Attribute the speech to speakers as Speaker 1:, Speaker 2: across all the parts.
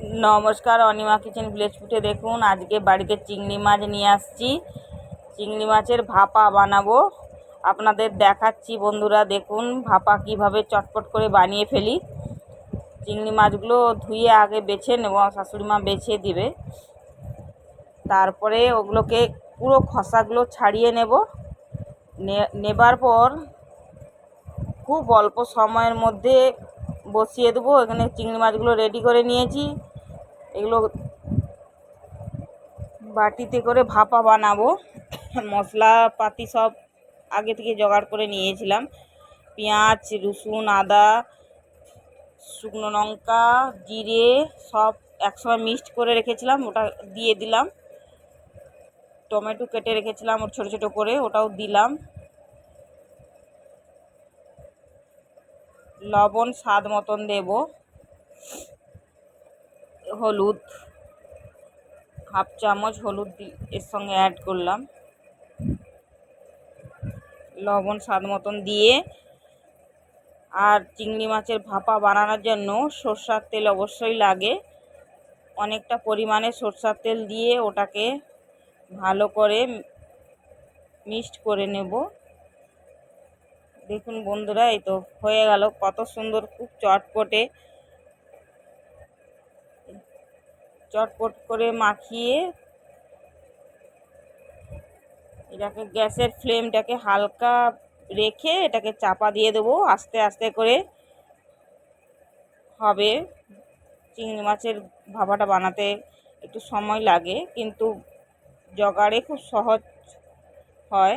Speaker 1: নমস্কার, Anima kitchen village ফুটে দেখুন। আজকে বাড়িতে চিংড়ি মাছ নিয়ে আসছি। চিংড়ি মাছের ভাপা বানাবো। আপনাদের দেখাচ্ছি বন্ধুরা, দেখুন ভাপা কীভাবে চটপট করে বানিয়ে ফেলি। চিংড়ি মাছগুলো ধুয়ে আগে বেছে নেব, শাশুড়ি মা বেছে দিবে। তারপরে ওগুলোকে পুরো খসাগুলো ছাড়িয়ে নেব। নেবার পর খুব অল্প সময়ের মধ্যে বসিয়ে দেবো। এখানে চিংড়ি মাছগুলো রেডি করে নিয়েছি। এগুলো বাটিতে করে ভাপা বানাবো। মশলাপাতি সব আগে থেকে জোগাড় করে নিয়েছিলাম। পেঁয়াজ, রসুন, আদা, শুকনো লঙ্কা, জিরে সব একসময় মিক্সড করে রেখেছিলাম, ওটা দিয়ে দিলাম। টমেটো কেটে রেখেছিলাম ওর ছোটো ছোটো করে, ওটাও দিলাম। লবণ স্বাদ মতন দেব। হলুদ, হাফ চামচ হলুদ এর সঙ্গে অ্যাড করলাম। লবণ স্বাদ মতন দিয়ে আর চিংড়ি মাছের ভাপা বানানোর জন্য সর্ষার তেল অবশ্যই লাগে। অনেকটা পরিমাণে সর্ষার তেল দিয়ে ওটাকে ভালো করে মিক্সড করে নেব। দেখুন বন্ধুরা, এই তো হয়ে গেল। কত সুন্দর, খুব চটপটে চটপট করে মাখিয়ে এটাকে গ্যাসের ফ্লেমটাকে হালকা রেখে এটাকে চাপা দিয়ে দেবো। আস্তে আস্তে করে হবে। চিংড়ি মাছের ভাপাটা বানাতে একটু সময় লাগে, কিন্তু জগাড়ে খুব সহজ হয়।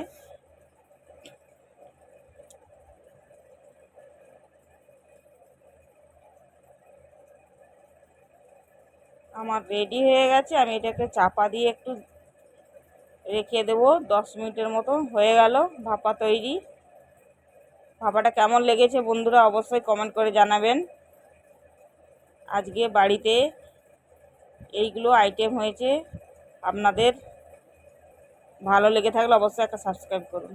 Speaker 1: আমার রেডি হয়ে গেছে, আমি এটাকে চাপা দিয়ে একটু রেখে দেবো। দশ মিনিটের মতো হয়ে গেল ভাপা তৈরি। ভাপাটা কেমন লেগেছে বন্ধুরা অবশ্যই কমেন্ট করে জানাবেন। আজকে বাড়িতে এইগুলো আইটেম হয়েছে। আপনাদের ভালো লেগে থাকলে অবশ্যই একটা সাবস্ক্রাইব করুন।